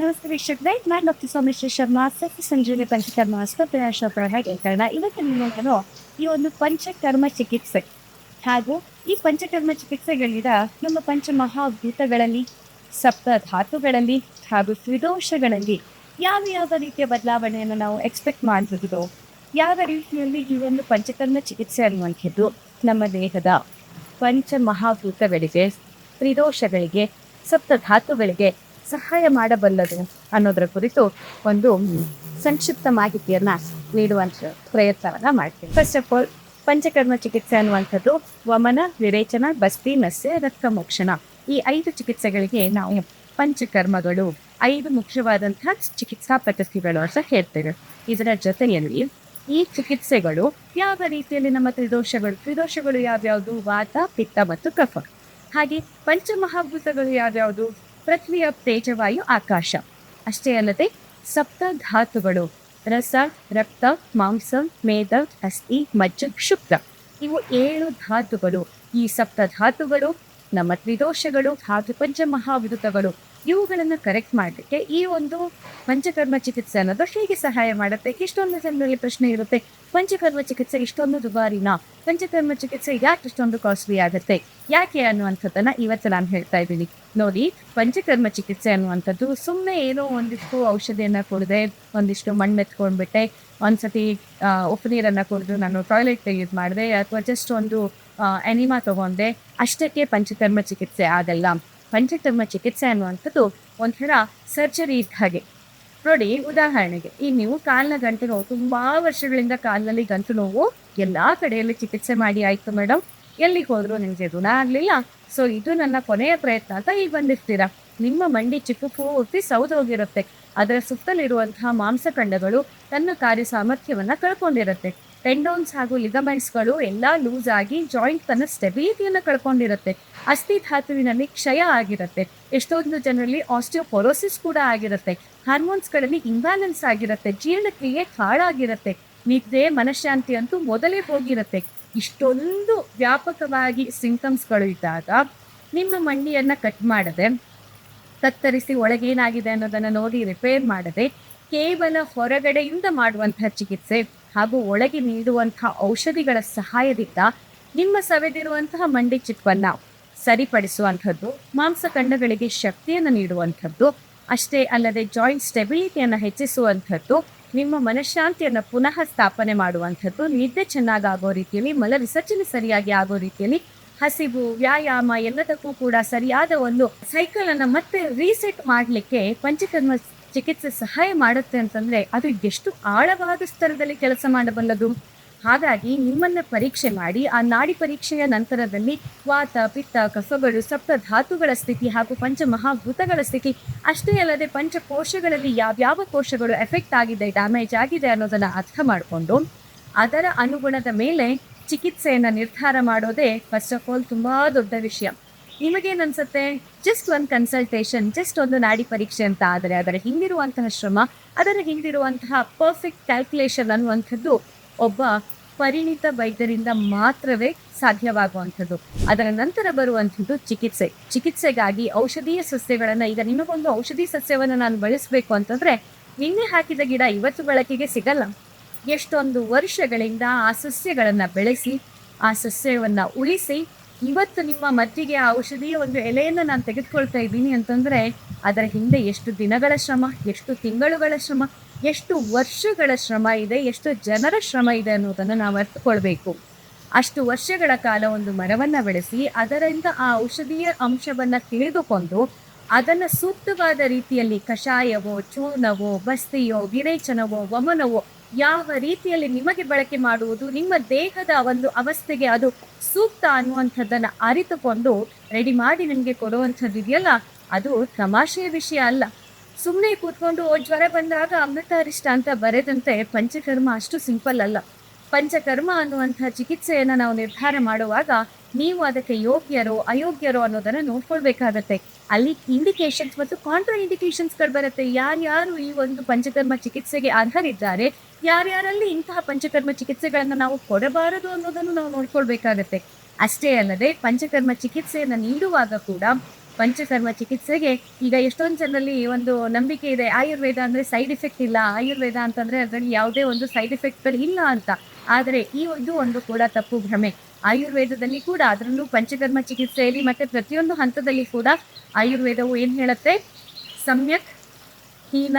ನಮಸ್ತೆ ವೀಕ್ಷಕರೇ, ನಾನು ಡಾಕ್ಟರ್ ಸೋಮೇಶ್ವರ ಶರ್ಮಾ ಸತ್ಯ ಸಂಜೀವಿ ಪಂಚಕರ್ಮ ಆಸ್ಪತ್ರೆ ಹೇಗಿರ್ತಾರ ಇವತ್ತು ನಿಮ್ಮನ್ನು ಈ ಒಂದು ಪಂಚಕರ್ಮ ಚಿಕಿತ್ಸೆ. ಹಾಗೂ ಈ ಪಂಚಕರ್ಮ ಚಿಕಿತ್ಸೆಗಳಿಂದ ನಮ್ಮ ಪಂಚಮಹಾಭೂತಗಳಲ್ಲಿ, ಸಪ್ತ ಧಾತುಗಳಲ್ಲಿ ಹಾಗೂ ತ್ರಿದೋಷಗಳಲ್ಲಿ ಯಾವ ಯಾವ ರೀತಿಯ ಬದಲಾವಣೆಯನ್ನು ನಾವು ಎಕ್ಸ್ಪೆಕ್ಟ್ ಮಾಡಬಹುದು ಯಾವ ರೀತಿಯಲ್ಲಿ ಈ ಒಂದು ಪಂಚಕರ್ಮ ಚಿಕಿತ್ಸೆ ಅನ್ನುವಂಥದ್ದು ನಮ್ಮ ದೇಹದ ಪಂಚಮಹಾಭೂತಗಳಿಗೆ, ತ್ರಿದೋಷಗಳಿಗೆ, ಸಪ್ತ ಧಾತುಗಳಿಗೆ ಸಹಾಯ ಮಾಡಬಲ್ಲದು ಅನ್ನೋದರ ಕುರಿತು ಒಂದು ಸಂಕ್ಷಿಪ್ತ ಮಾಹಿತಿಯನ್ನು ನೀಡುವಂಥ ಪ್ರಯತ್ನವನ್ನು ಮಾಡ್ತೀವಿ ಫಸ್ಟ್ ಆಫ್ ಆಲ್ ಪಂಚಕರ್ಮ ಚಿಕಿತ್ಸೆ ಅನ್ನುವಂಥದ್ದು ವಮನ ವಿರೇಚನ ಬಸ್ತಿ ನಸ್ಯ, ರಕ್ತ ಮೋಕ್ಷಣ. ಈ ಐದು ಚಿಕಿತ್ಸೆಗಳಿಗೆ ನಾವು ಪಂಚಕರ್ಮಗಳು, ಐದು ಮುಖ್ಯವಾದಂತಹ ಚಿಕಿತ್ಸಾ ಪದ್ಧತಿಗಳು ಅಂತ ಹೇಳ್ತೇವೆ. ಇದರ ಜೊತೆಯಲ್ಲಿ ಈ ಚಿಕಿತ್ಸೆಗಳು ಯಾವ ರೀತಿಯಲ್ಲಿ ನಮ್ಮ ತ್ರಿದೋಷಗಳು ತ್ರಿದೋಷಗಳು ಯಾವ್ಯಾವುದು? ವಾತ, ಪಿತ್ತ ಮತ್ತು ಕಫ. ಹಾಗೆ ಪಂಚಮಹಾಭೂತಗಳು ಯಾವ್ಯಾವುದು? ಪೃಥ್ವಿಯ ತೇಜವಾಯು ಆಕಾಶ. ಅಷ್ಟೇ ಅಲ್ಲದೆ ಸಪ್ತ ಧಾತುಗಳು, ರಸ, ರಕ್ತ, ಮಾಂಸ, ಮೇದ, ಅಸ್ಥಿ, ಮಜ್ಜ, ಶುಕ್ರ. ಇವು ಏಳು ಧಾತುಗಳು. ಈ ಸಪ್ತ ಧಾತುಗಳು ನಮ್ಮ ತ್ರಿದೋಷಗಳು ಹಾಗೂ ಪಂಚಮಹಾವಿರುತಗಳು ಇವುಗಳನ್ನು ಕರೆಕ್ಟ್ ಮಾಡಲಿಕ್ಕೆ ಈ ಒಂದು ಪಂಚಕರ್ಮ ಚಿಕಿತ್ಸೆ ಅನ್ನೋದು ಹೇಗೆ ಸಹಾಯ ಮಾಡುತ್ತೆ? ಇಷ್ಟೊಂದು ಜನರಲ್ಲಿ ಪ್ರಶ್ನೆ ಇರುತ್ತೆ, ಪಂಚಕರ್ಮ ಚಿಕಿತ್ಸೆ ಇಷ್ಟೊಂದು ದುಬಾರಿನಾ? ಪಂಚಕರ್ಮ ಚಿಕಿತ್ಸೆ ಯಾಕೆ ಇಷ್ಟೊಂದು ಕಾಸ್ಟ್ಲಿ ಆಗುತ್ತೆ? ಯಾಕೆ ಅನ್ನುವಂಥದ್ದನ್ನ ಇವತ್ತು ನಾನು ಹೇಳ್ತಾ ಇದ್ದೀನಿ. ನೋಡಿ, ಪಂಚಕರ್ಮ ಚಿಕಿತ್ಸೆ ಅನ್ನುವಂಥದ್ದು ಸುಮ್ಮನೆ ಏನೋ ಒಂದಿಷ್ಟು ಔಷಧಿಯನ್ನ ಕೊಡದೆ, ಒಂದಿಷ್ಟು ಮಣ್ಣು ಎತ್ಕೊಂಡ್ಬಿಟ್ಟೆ ಒಂದ್ಸತಿ ಉಪ್ಪು ನೀರನ್ನು ಕುಡಿದು ನಾನು ಟಾಯ್ಲೆಟ್ ಯೂಸ್ ಮಾಡಿದೆ, ಅಥವಾ ಜಸ್ಟ್ ಒಂದು ಎನಿಮಾ ತಗೊಂಡೆ, ಅಷ್ಟಕ್ಕೆ ಪಂಚಕರ್ಮ ಚಿಕಿತ್ಸೆ ಆಗಲ್ಲ. ಪಂಚಕರ್ಮ ಚಿಕಿತ್ಸೆ ಅನ್ನುವಂಥದ್ದು ಒಂಥರ ಸರ್ಜರಿ ಇದ್ದ ಹಾಗೆ. ನೋಡಿ, ಉದಾಹರಣೆಗೆ, ಈ ನೀವು ಕಾಲಿನ ಗಂಟು ನೋವು, ತುಂಬ ವರ್ಷಗಳಿಂದ ಕಾಲಿನಲ್ಲಿ ಗಂಟು ನೋವು, ಎಲ್ಲ ಕಡೆಯಲ್ಲಿ ಚಿಕಿತ್ಸೆ ಮಾಡಿ ಆಯಿತು ಮೇಡಮ್ ಎಲ್ಲಿಗೆ ಹೋದರೂ ನಿಮಗೆ ಗುಣ ಆಗಲಿಲ್ಲ. ಸೊ ಇದು ನನ್ನ ಕೊನೆಯ ಪ್ರಯತ್ನ ಅಂತ ಈಗ ಬಂದಿರ್ತೀರ? ನಿಮ್ಮ ಮಂಡಿ ಚಿಕ್ಕ ಪೂರ್ತಿ ಸೌದೋಗಿರುತ್ತೆ ಅದರ ಸುತ್ತಲಿರುವಂತಹ ಮಾಂಸಖಂಡಗಳು ತನ್ನ ಕಾರ್ಯ ಸಾಮರ್ಥ್ಯವನ್ನು ಕಳ್ಕೊಂಡಿರುತ್ತೆ. ಟೆಂಡೋನ್ಸ್ ಹಾಗೂ ಲಿಗಮೆಂಟ್ಸ್ಗಳು ಎಲ್ಲ ಲೂಸ್ ಆಗಿ ಜಾಯಿಂಟ್ ತನ್ನ ಸ್ಟೆಬಿಲಿಟಿಯನ್ನು ಕಳ್ಕೊಂಡಿರುತ್ತೆ. ಅಸ್ಥಿ ಧಾತುವಿನಲ್ಲಿ ಕ್ಷಯ ಆಗಿರುತ್ತೆ. ಎಷ್ಟೊಂದು ಜನರಲ್ಲಿ ಆಸ್ಟಿಯೋಪೊರೋಸಿಸ್ ಕೂಡ ಆಗಿರುತ್ತೆ. ಹಾರ್ಮೋನ್ಸ್ಗಳಲ್ಲಿ ಇಂಬ್ಯಾಲೆನ್ಸ್ ಆಗಿರುತ್ತೆ. ಜೀರ್ಣಕ್ರಿಯೆ ಹಾಳಾಗಿರುತ್ತೆ. ನಿದ್ದೆ ಮನಃಶಾಂತಿ ಅಂತೂ ಮೊದಲೇ ಹೋಗಿರುತ್ತೆ. ಇಷ್ಟೊಂದು ವ್ಯಾಪಕವಾಗಿ ಸಿಂಟಮ್ಸ್ಗಳು ಇದ್ದಾಗ ನಿಮ್ಮ ಮಂಡಿಯನ್ನು ಕಟ್ ಮಾಡದೆ ಕತ್ತರಿಸಿ ಒಳಗೇನಾಗಿದೆ ಅನ್ನೋದನ್ನು ನೋಡಿ ರಿಪೇರ್ ಮಾಡದೆ, ಕೇವಲ ಹೊರಗಡೆಯಿಂದ ಮಾಡುವಂತಹ ಚಿಕಿತ್ಸೆ. ಹಾಗೂ ಒಳಗೆ ನೀಡುವಂತಹ ಔಷಧಿಗಳ ಸಹಾಯದಿಂದ ನಿಮ್ಮ ಸವೆದಿರುವಂತಹ ಮಂಡಿ ಚಿಪ್ಪನ್ನ ಸರಿಪಡಿಸುವಂಥದ್ದು ಮಾಂಸಖಂಡಗಳಿಗೆ ಶಕ್ತಿಯನ್ನು ನೀಡುವಂಥದ್ದು, ಅಷ್ಟೇ ಅಲ್ಲದೆ ಜಾಯಿಂಟ್ ಸ್ಟೆಬಿಲಿಟಿಯನ್ನು ಹೆಚ್ಚಿಸುವಂಥದ್ದು, ನಿಮ್ಮ ಮನಃಶಾಂತಿಯನ್ನು ಪುನಃ ಸ್ಥಾಪನೆ ಮಾಡುವಂಥದ್ದು, ನಿದ್ದೆ ಚೆನ್ನಾಗಾಗೋ ರೀತಿಯಲ್ಲಿ, ಮಲ ವಿಸರ್ಜನೆ ಸರಿಯಾಗಿ ಆಗೋ ರೀತಿಯಲ್ಲಿ, ಹಸಿವು, ವ್ಯಾಯಾಮ ಎಲ್ಲದಕ್ಕೂ ಕೂಡ ಸರಿಯಾದ ಒಂದು ಸೈಕಲನ್ನು ಮತ್ತೆ ರೀಸೆಟ್ ಮಾಡಲಿಕ್ಕೆ ಪಂಚಕರ್ಮ ಚಿಕಿತ್ಸೆ ಸಹಾಯ ಮಾಡುತ್ತೆ ಅಂತಂದರೆ ಅದು ಎಷ್ಟು ಆಳವಾದ ಸ್ತರದಲ್ಲಿ ಕೆಲಸ ಮಾಡಬಲ್ಲದು. ಹಾಗಾಗಿ ನಿಮ್ಮನ್ನು ಪರೀಕ್ಷೆ ಮಾಡಿ, ಆ ನಾಡಿ ಪರೀಕ್ಷೆಯ ನಂತರದಲ್ಲಿ ವಾತ, ಪಿತ್ತ, ಕಫಗಳು, ಸಪ್ತ ಧಾತುಗಳ ಸ್ಥಿತಿ ಹಾಗೂ ಪಂಚಮಹಾಭೂತಗಳ ಸ್ಥಿತಿ ಅಷ್ಟೇ ಅಲ್ಲದೆ ಪಂಚಕೋಶಗಳಲ್ಲಿ ಯಾವ್ಯಾವ ಕೋಶಗಳು ಎಫೆಕ್ಟ್ ಆಗಿದೆ, ಡ್ಯಾಮೇಜ್ ಆಗಿದೆ ಅನ್ನೋದನ್ನು ಅರ್ಥ ಮಾಡಿಕೊಂಡು ಅದರ ಅನುಗುಣದ ಮೇಲೆ ಚಿಕಿತ್ಸೆಯನ್ನು ನಿರ್ಧಾರ ಮಾಡೋದೇ ಫಸ್ಟ್ ಆಫ್ ಆಲ್ ತುಂಬ ದೊಡ್ಡ ವಿಷಯ. ನಿಮಗೇನು ಅನ್ಸುತ್ತೆ ಜಸ್ಟ್ ಒಂದು ಕನ್ಸಲ್ಟೇಷನ್ ಜಸ್ಟ್ ಒಂದು ನಾಡಿ ಪರೀಕ್ಷೆ ಅಂತ ಆದರೆ ಅದರ ಹಿಂದಿರುವಂತಹ ಶ್ರಮ, ಅದರ ಹಿಂದಿರುವಂತಹ ಪರ್ಫೆಕ್ಟ್ ಕ್ಯಾಲ್ಕುಲೇಷನ್ ಅನ್ನುವಂಥದ್ದು ಒಬ್ಬ ಪರಿಣಿತ ವೈದ್ಯರಿಂದ ಮಾತ್ರವೇ ಸಾಧ್ಯವಾಗುವಂಥದ್ದು. ಅದರ ನಂತರ ಬರುವಂಥದ್ದು ಚಿಕಿತ್ಸೆ. ಚಿಕಿತ್ಸೆಗಾಗಿ ಔಷಧೀಯ ಸಸ್ಯಗಳನ್ನು, ಈಗ ನಿಮಗೊಂದು ಔಷಧಿ ಸಸ್ಯವನ್ನು ನಾನು ಬಳಸಬೇಕು ಅಂತಂದರೆ, ನಿನ್ನೆ ಹಾಕಿದ ಗಿಡ ಇವತ್ತು ಬಳಕೆಗೆ ಸಿಗಲ್ಲ. ಎಷ್ಟೊಂದು ವರ್ಷಗಳಿಂದ ಆ ಸಸ್ಯಗಳನ್ನು ಬೆಳೆಸಿ, ಆ ಸಸ್ಯವನ್ನು ಉಳಿಸಿ ಇವತ್ತು ನಿಮ್ಮ ಮದ್ದಿಗೆ ಆ ಔಷಧಿಯ ಒಂದು ಎಲೆಯನ್ನು ನಾನು ತೆಗೆದುಕೊಳ್ತಾ ಇದ್ದೀನಿ ಅಂತಂದರೆ, ಅದರ ಹಿಂದೆ ಎಷ್ಟು ದಿನಗಳ ಶ್ರಮ, ಎಷ್ಟು ತಿಂಗಳುಗಳ ಶ್ರಮ, ಎಷ್ಟು ವರ್ಷಗಳ ಶ್ರಮ ಇದೆ, ಎಷ್ಟು ಜನರ ಶ್ರಮ ಇದೆ ಅನ್ನೋದನ್ನು ನಾವು ಅರ್ಥಕೊಳ್ಬೇಕು ಅಷ್ಟು ವರ್ಷಗಳ ಕಾಲ ಒಂದು ಮರವನ್ನು ಬೆಳೆಸಿ, ಅದರಿಂದ ಆ ಔಷಧೀಯ ಅಂಶವನ್ನು ತಿಳಿದುಕೊಂಡು ಅದನ್ನು ಸೂಕ್ತವಾದ ರೀತಿಯಲ್ಲಿ ಕಷಾಯವೋ, ಚೂರ್ಣವೋ, ಬಸ್ತಿಯೋ, ವಿರೇಚನವೋ, ವಮನವೋ ಯಾವ ರೀತಿಯಲ್ಲಿ ನಿಮಗೆ ಬಳಕೆ ಮಾಡುವುದು, ನಿಮ್ಮ ದೇಹದ ಒಂದು ಅವಸ್ಥೆಗೆ ಅದು ಸೂಕ್ತ ಅನ್ನುವಂಥದ್ದನ್ನು ಅರಿತುಕೊಂಡು ರೆಡಿ ಮಾಡಿ ನಿಮಗೆ ಕೊಡುವಂಥದ್ದು ಇದೆಯಲ್ಲ? ಅದು ತಮಾಷೆಯ ವಿಷಯ ಅಲ್ಲ. ಸುಮ್ಮನೆ ಕೂತ್ಕೊಂಡು ಜ್ವರ ಬಂದಾಗ ಅಮೃತ ಅರಿಷ್ಟ ಅಂತ ಬರೆದಂತೆ ಪಂಚಕರ್ಮ ಅಷ್ಟು ಸಿಂಪಲ್ ಅಲ್ಲ. ಪಂಚಕರ್ಮ ಅನ್ನುವಂಥ ಚಿಕಿತ್ಸೆಯನ್ನು ನಾವು ನಿರ್ಧಾರ ಮಾಡುವಾಗ ನೀವು ಅದಕ್ಕೆ ಯೋಗ್ಯರೋ, ಅಯೋಗ್ಯರೋ ಅನ್ನೋದನ್ನು ನೋಡ್ಕೊಳ್ಬೇಕಾಗತ್ತೆ. ಅಲ್ಲಿ ಇಂಡಿಕೇಶನ್ಸ್ ಮತ್ತು ಕಾಂಟ್ರಾ ಇಂಡಿಕೇಶನ್ಸ್ಗಳು ಬರುತ್ತೆ. ಯಾರ್ಯಾರು ಈ ಒಂದು ಪಂಚಕರ್ಮ ಚಿಕಿತ್ಸೆಗೆ ಅರ್ಹರಿದ್ದಾರೆ, ಯಾರ್ಯಾರಲ್ಲಿ ಇಂತಹ ಪಂಚಕರ್ಮ ಚಿಕಿತ್ಸೆಗಳನ್ನು ನಾವು ಕೊಡಬಾರದು ಅನ್ನೋದನ್ನು ನಾವು ನೋಡ್ಕೊಳ್ಬೇಕಾಗತ್ತೆ. ಅಷ್ಟೇ ಅಲ್ಲದೆ ಪಂಚಕರ್ಮ ಚಿಕಿತ್ಸೆಯನ್ನು ನೀಡುವಾಗ ಕೂಡ ಪಂಚಕರ್ಮ ಚಿಕಿತ್ಸೆಗೆ ಈಗ ಎಷ್ಟೊಂದು ಜನರಲ್ಲಿ ಒಂದು ನಂಬಿಕೆ ಇದೆ, ಆಯುರ್ವೇದ ಅಂದ್ರೆ ಸೈಡ್ ಎಫೆಕ್ಟ್ ಇಲ್ಲ, ಆಯುರ್ವೇದ ಅಂತಂದ್ರೆ ಅದರಲ್ಲಿ ಯಾವುದೇ ಒಂದು ಸೈಡ್ ಎಫೆಕ್ಟ್ಗಳು ಇಲ್ಲ ಅಂತ. ಆದರೆ ಈ ಒಂದು ಒಂದು ಕೂಡ ತಪ್ಪು ಭ್ರಮೆ. ಆಯುರ್ವೇದದಲ್ಲಿ ಕೂಡ ಅದರಲ್ಲೂ ಪಂಚಕರ್ಮ ಚಿಕಿತ್ಸೆಯಲ್ಲಿ ಮತ್ತೆ ಪ್ರತಿಯೊಂದು ಹಂತದಲ್ಲಿ ಕೂಡ ಆಯುರ್ವೇದವು ಏನು ಹೇಳುತ್ತೆ? ಸಮ್ಯಕ್ ಹೀನ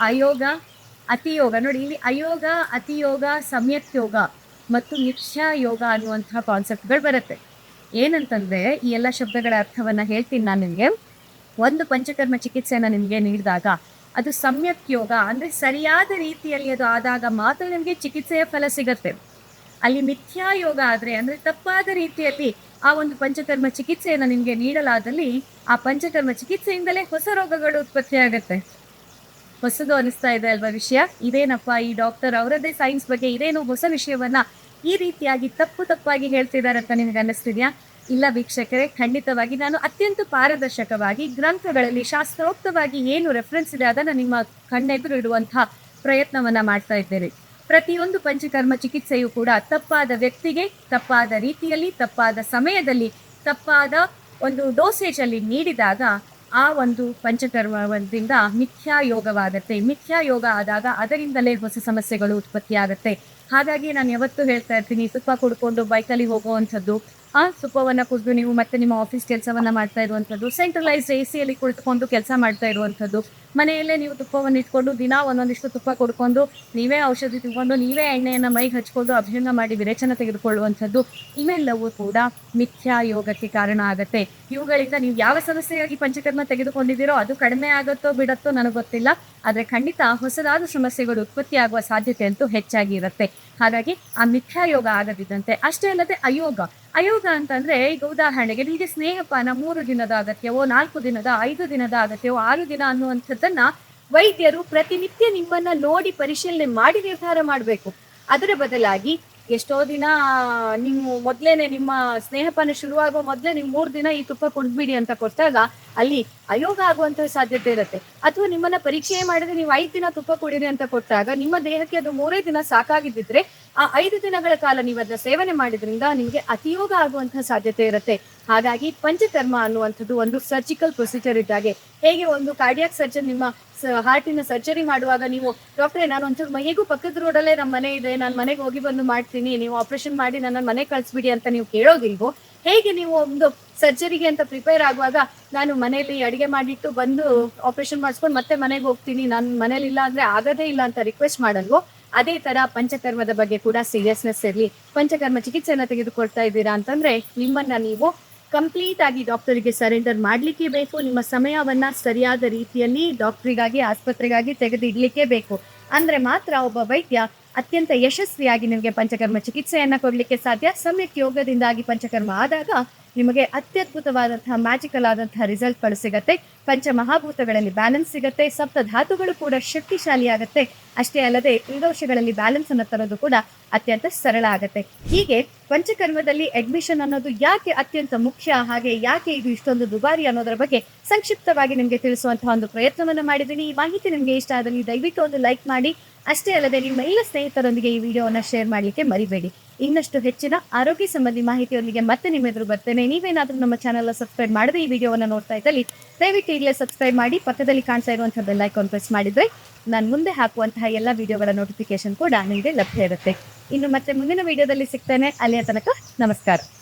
ಅಯೋಗ ಅತಿಯೋಗ. ನೋಡಿ, ಇಲ್ಲಿ ಅಯೋಗ, ಅತಿಯೋಗ, ಸಮ್ಯಕ್ ಯೋಗ ಮತ್ತು ಮಿಥ್ಯಾ ಯೋಗ ಅನ್ನುವಂತಹ ಕಾನ್ಸೆಪ್ಟ್ಗಳು ಬರುತ್ತೆ. ಏನಂತಂದರೆ, ಈ ಎಲ್ಲ ಶಬ್ದಗಳ ಅರ್ಥವನ್ನು ಹೇಳ್ತೀನಿ ನಾನು ನಿಮಗೆ. ಒಂದು ಪಂಚಕರ್ಮ ಚಿಕಿತ್ಸೆಯನ್ನು ನಿಮಗೆ ನೀಡಿದಾಗ ಅದು ಸಮ್ಯಕ್ ಯೋಗ ಅಂದರೆ ಸರಿಯಾದ ರೀತಿಯಲ್ಲಿ ಅದು ಆದಾಗ ಮಾತ್ರ ನಿಮಗೆ ಚಿಕಿತ್ಸೆಯ ಫಲ ಸಿಗತ್ತೆ. ಅಲ್ಲಿ ಮಿಥ್ಯಾ ಯೋಗ ಆದರೆ ಅಂದರೆ ತಪ್ಪಾದ ರೀತಿಯಲ್ಲಿ ಆ ಒಂದು ಪಂಚಕರ್ಮ ಚಿಕಿತ್ಸೆಯನ್ನು ನಿಮಗೆ ನೀಡಲಾದಲ್ಲಿ ಆ ಪಂಚಕರ್ಮ ಚಿಕಿತ್ಸೆಯಿಂದಲೇ ಹೊಸ ರೋಗಗಳು ಉತ್ಪತ್ತಿ ಆಗುತ್ತೆ. ಹೊಸದು ಅನಿಸ್ತಾ ಇದೆ ಅಲ್ವಾ ವಿಷಯ? ಇದೇನಪ್ಪ ಈ ಡಾಕ್ಟರ್ ಅವರದೇ ಸೈನ್ಸ್ ಬಗ್ಗೆ ಇದೇನು ಹೊಸ ವಿಷಯವನ್ನ ಈ ರೀತಿಯಾಗಿ ತಪ್ಪು ತಪ್ಪಾಗಿ ಹೇಳ್ತಿದ್ದಾರೆ ಅಂತ ನಿಮಗೆ ಅನ್ನಿಸ್ತಿದ್ಯಾ? ಇಲ್ಲ ವೀಕ್ಷಕರೇ, ಖಂಡಿತವಾಗಿ ನಾನು ಅತ್ಯಂತ ಪಾರದರ್ಶಕವಾಗಿ ಗ್ರಂಥಗಳಲ್ಲಿ ಶಾಸ್ತ್ರೋಕ್ತವಾಗಿ ಏನು ರೆಫರೆನ್ಸ್ ಇದೆ ಅದನ್ನು ನಿಮ್ಮ ಕಣ್ಣೆದುರು ಇಡುವಂತಹ ಪ್ರಯತ್ನವನ್ನು ಮಾಡ್ತಾ ಇದ್ದೇನೆ ಪ್ರತಿಯೊಂದು ಪಂಚಕರ್ಮ ಚಿಕಿತ್ಸೆಯೂ ಕೂಡ ತಪ್ಪಾದ ವ್ಯಕ್ತಿಗೆ, ತಪ್ಪಾದ ರೀತಿಯಲ್ಲಿ, ತಪ್ಪಾದ ಸಮಯದಲ್ಲಿ, ತಪ್ಪಾದ ಒಂದು ಡೋಸೇಜ್ ಅಲ್ಲಿ ನೀಡಿದಾಗ ಆ ಒಂದು ಪಂಚಕರ್ಮದಿಂದ ಮಿಥ್ಯಾ ಯೋಗವಾಗತ್ತೆ. ಮಿಥ್ಯಾ ಯೋಗ ಆದಾಗ ಅದರಿಂದಲೇ ಹೊಸ ಸಮಸ್ಯೆಗಳು ಉತ್ಪತ್ತಿಯಾಗತ್ತೆ ಹಾಗಾಗಿ ನಾನು ಯಾವತ್ತೂ ಹೇಳ್ತಾ ಇರ್ತೀನಿ, ತುಪ್ಪ ಕುಡ್ಕೊಂಡು ಬೈಕಲ್ಲಿ ಹೋಗುವಂಥದ್ದು, ಆ ಸುಪ್ಪವನ್ನು ಕುಡಿದು ನೀವು ಮತ್ತೆ ನಿಮ್ಮ ಆಫೀಸ್ ಕೆಲಸವನ್ನು ಮಾಡ್ತಾ ಇರುವಂಥದ್ದು ಸೆಂಟ್ರಲೈಸ್ಡ್ ಎ ಸಿಯಲ್ಲಿ ಕುಳಿತುಕೊಂಡು ಕೆಲಸ ಮಾಡ್ತಾ ಇರುವಂಥದ್ದು ಮನೆಯಲ್ಲೇ ನೀವು ತುಪ್ಪವನ್ನು ಇಟ್ಕೊಂಡು ದಿನ ಒಂದೊಂದಿಷ್ಟು ತುಪ್ಪ ಕೊಡ್ಕೊಂಡು ನೀವೇ ಔಷಧಿ ತಿಂಕೊಂಡು ನೀವೇ ಎಣ್ಣೆಯನ್ನು ಮೈಗೆ ಹಚ್ಕೊಂಡು ಅಭ್ಯಂಗ ಮಾಡಿ ವಿರೇಚನ ತೆಗೆದುಕೊಳ್ಳುವಂಥದ್ದು ಇವೆಲ್ಲವೂ ಕೂಡ ಮಿಥ್ಯಾ ಯೋಗಕ್ಕೆ ಕಾರಣ ಆಗುತ್ತೆ. ಇವುಗಳಿಂದ ನೀವು ಯಾವ ಸಮಸ್ಯೆಯಾಗಿ ಪಂಚಕರ್ಮ ತೆಗೆದುಕೊಂಡಿದ್ದೀರೋ ಅದು ಕಡಿಮೆ ಆಗುತ್ತೋ ಬಿಡತ್ತೋ ನನಗೆ ಗೊತ್ತಿಲ್ಲ. ಆದರೆ ಖಂಡಿತ ಹೊಸದಾದ ಸಮಸ್ಯೆಗಳು ಉತ್ಪತ್ತಿ ಆಗುವ ಸಾಧ್ಯತೆ ಅಂತೂ ಹೆಚ್ಚಾಗಿ ಇರುತ್ತೆ. ಹಾಗಾಗಿ ಆ ಮಿಥ್ಯಾ ಯೋಗ ಆಗದಿದ್ದಂತೆ ಅಷ್ಟೇ ಅಲ್ಲದೆ ಅಯೋಗ. ಅಯೋಗ ಅಂತಂದ್ರೆ ಈಗ ಉದಾಹರಣೆಗೆ ನಿಮಗೆ ಸ್ನೇಹಪಾನ ಮೂರು ದಿನದ ಅಗತ್ಯವೋ, ನಾಲ್ಕು ದಿನದ, ಐದು ದಿನದ ಅಗತ್ಯವೋ, ಆರು ದಿನ ಅನ್ನುವಂಥದ್ದನ್ನ ವೈದ್ಯರು ಪ್ರತಿನಿತ್ಯ ನಿಮ್ಮನ್ನ ನೋಡಿ ಪರಿಶೀಲನೆ ಮಾಡಿ ನಿರ್ಧಾರ ಮಾಡಬೇಕು. ಅದರ ಬದಲಾಗಿ ಎಷ್ಟೋ ದಿನ ನೀವು ಮೊದ್ಲೇನೆ ನಿಮ್ಮ ಸ್ನೇಹಪಾನ ಶುರುವಾಗುವ ಮೊದ್ಲೇ ನೀವು ಮೂರ್ ದಿನ ಈ ತುಪ್ಪ ಕುಂಡ್ಬಿಡಿ ಅಂತ ಕೊಟ್ಟಾಗ ಅಲ್ಲಿ ಅಯೋಗ ಆಗುವಂತಹ ಸಾಧ್ಯತೆ ಇರುತ್ತೆ. ಅಥವಾ ನಿಮ್ಮನ್ನ ಪರೀಕ್ಷೆ ಮಾಡಿದ್ರೆ ನೀವು ಐದ್ ದಿನ ತುಪ್ಪ ಕುಡಿರಿ ಅಂತ ಕೊಟ್ಟಾಗ ನಿಮ್ಮ ದೇಹಕ್ಕೆ ಅದು ಮೂರೇ ದಿನ ಸಾಕಾಗಿದ್ದಿದ್ರೆ ಆ ಐದು ದಿನಗಳ ಕಾಲ ನೀವು ಅದನ್ನ ಸೇವನೆ ಮಾಡಿದ್ರಿಂದ ನಿಮಗೆ ಅತಿಯೋಗ ಆಗುವಂತಹ ಸಾಧ್ಯತೆ ಇರುತ್ತೆ. ಹಾಗಾಗಿ ಪಂಚಕರ್ಮ ಅನ್ನುವಂಥದ್ದು ಒಂದು ಸರ್ಜಿಕಲ್ ಪ್ರೊಸೀಜರ್ ಇದ್ದಾಗೆ. ಹೇಗೆ ಒಂದು ಕಾರ್ಡಿಯಾಕ್ ಸರ್ಜನ್ ನಿಮ್ಮ ಹಾರ್ಟಿನ ಸರ್ಜರಿ ಮಾಡುವಾಗ ನೀವು, ಡಾಕ್ಟ್ರೇ, ನಾನು ಒಂಚೂರು ಹೇಗೂ ಪಕ್ಕದ ರೋಡಲ್ಲೇ ನಮ್ಮ ಮನೆ ಇದೆ, ನಾನು ಮನೆಗೆ ಹೋಗಿ ಬಂದು ಮಾಡ್ತೀನಿ, ನೀವು ಆಪರೇಷನ್ ಮಾಡಿ ನನ್ನ ಮನೆ ಕಳಿಸ್ಬಿಡಿ ಅಂತ ನೀವು ಕೇಳೋದಿಲ್ವೋ? ಹೇಗೆ ನೀವು ಒಂದು ಸರ್ಜರಿಗೆ ಅಂತ ಪ್ರಿಪೇರ್ ಆಗುವಾಗ ನಾನು ಮನೆಯಲ್ಲಿ ಅಡಿಗೆ ಮಾಡಿಟ್ಟು ಬಂದು ಆಪರೇಷನ್ ಮಾಡಿಸ್ಕೊಂಡು ಮತ್ತೆ ಮನೆಗೆ ಹೋಗ್ತೀನಿ, ನಾನು ಮನೇಲಿ ಇಲ್ಲ ಅಂದ್ರೆ ಆಗದೇ ಇಲ್ಲ ಅಂತ ರಿಕ್ವೆಸ್ಟ್ ಮಾಡಲ್ವೋ? ಅದೇ ತರ ಪಂಚಕರ್ಮದ ಬಗ್ಗೆ ಕೂಡ ಸೀರಿಯಸ್ನೆಸ್ ಇರಲಿ, ಪಂಚಕರ್ಮ ಚಿಕಿತ್ಸೆಯನ್ನು ತೆಗೆದುಕೊಳ್ತಾ ಇದ್ದೀರಾ ಅಂತಂದ್ರೆ ನಿಮ್ಮನ್ನ ನೀವು ಕಂಪ್ಲೀಟ್ ಆಗಿ ಡಾಕ್ಟರಿಗೆ ಸರೆಂಡರ್ ಮಾಡಲಿಕ್ಕೆ ಬೇಕು, ನಿಮ್ಮ ಸಮಯವನ್ನ ಸರಿಯಾದ ರೀತಿಯಲ್ಲಿ ಡಾಕ್ಟರಿಗಾಗಿ ಆಸ್ಪತ್ರೆಗಾಗಿ ತೆಗೆದಿಡ್ಲಿಕ್ಕೆ ಬೇಕು. ಅಂದ್ರೆ ಮಾತ್ರ ಒಬ್ಬ ವೈದ್ಯ ಅತ್ಯಂತ ಯಶಸ್ವಿಯಾಗಿ ನಿಮಗೆ ಪಂಚಕರ್ಮ ಚಿಕಿತ್ಸೆಯನ್ನ ಕೊಡ್ಲಿಕ್ಕೆ ಸಾಧ್ಯ. ಸಮ್ಯಕ್ ಯೋಗದಿಂದಾಗಿ ಪಂಚಕರ್ಮ ಆದಾಗ ನಿಮಗೆ ಅತ್ಯದ್ಭುತವಾದಂತಹ ಮ್ಯಾಜಿಕಲ್ ಆದಂತಹ ರಿಸಲ್ಟ್ಗಳು ಸಿಗತ್ತೆ. ಪಂಚಮಹಾಭೂತಗಳಲ್ಲಿ ಬ್ಯಾಲೆನ್ಸ್ ಸಿಗತ್ತೆ. ಸಪ್ತ ಧಾತುಗಳು ಕೂಡ ಶಕ್ತಿಶಾಲಿ ಆಗತ್ತೆ ಅಷ್ಟೇ ಅಲ್ಲದೆ ತ್ರಿದೋಷಗಳಲ್ಲಿ ಬ್ಯಾಲೆನ್ಸ್ ಅನ್ನು ತರೋದು ಕೂಡ ಅತ್ಯಂತ ಸರಳ ಆಗತ್ತೆ. ಹೀಗೆ ಪಂಚಕರ್ಮದಲ್ಲಿ ಅಡ್ಮಿಷನ್ ಅನ್ನೋದು ಯಾಕೆ ಅತ್ಯಂತ ಮುಖ್ಯ, ಹಾಗೆ ಯಾಕೆ ಇದು ಇಷ್ಟೊಂದು ದುಬಾರಿ ಅನ್ನೋದರ ಬಗ್ಗೆ ಸಂಕ್ಷಿಪ್ತವಾಗಿ ನಿಮಗೆ ತಿಳಿಸುವಂತಹ ಒಂದು ಪ್ರಯತ್ನವನ್ನು ಮಾಡಿದ್ದೀನಿ. ಈ ಮಾಹಿತಿ ನಿಮಗೆ ಇಷ್ಟ ಆದಲ್ಲಿ ದಯವಿಟ್ಟು ಒಂದು ಲೈಕ್ ಮಾಡಿ. ಅಷ್ಟೇ ಅಲ್ಲದೆ ನಿಮ್ಮ ಎಲ್ಲ ಸ್ನೇಹಿತರೊಂದಿಗೆ ಈ ವಿಡಿಯೋವನ್ನು ಶೇರ್ ಮಾಡಲಿಕ್ಕೆ ಮರಿಬೇಡಿ. ಇನ್ನಷ್ಟು ಹೆಚ್ಚಿನ ಆರೋಗ್ಯ ಸಂಬಂಧಿ ಮಾಹಿತಿಯೊಂದಿಗೆ ಮತ್ತೆ ನಿಮ್ಮ ಎದುರು ಬರ್ತೇನೆ. ನೀವೇನಾದರೂ ನಮ್ಮ ಚಾನಲ್ ಸಬ್ಸ್ಕ್ರೈಬ್ ಮಾಡದೆ ಈ ವಿಡಿಯೋವನ್ನು ನೋಡ್ತಾ ಇದ್ದಲ್ಲಿ ದಯವಿಟ್ಟು ಈಗಲೇ ಸಬ್ಸ್ಕ್ರೈಬ್ ಮಾಡಿ. ಪಕ್ಕದಲ್ಲಿ ಕಾಣಿಸ್ತಾ ಇರುವಂತಹ ಬೆಲ್ ಐಕಾನ್ ಪ್ರೆಸ್ ಮಾಡಿದ್ರೆ ನಾನು ಮುಂದೆ ಹಾಕುವಂತಹ ಎಲ್ಲ ವಿಡಿಯೋಗಳ ನೋಟಿಫಿಕೇಶನ್ ಕೂಡ ನಿಮಗೆ ಲಭ್ಯ ಇರುತ್ತೆ. ಇನ್ನು ಮತ್ತೆ ಮುಂದಿನ ವಿಡಿಯೋದಲ್ಲಿ ಸಿಗ್ತೇನೆ. ಅಲ್ಲಿಯ ತನಕ ನಮಸ್ಕಾರ.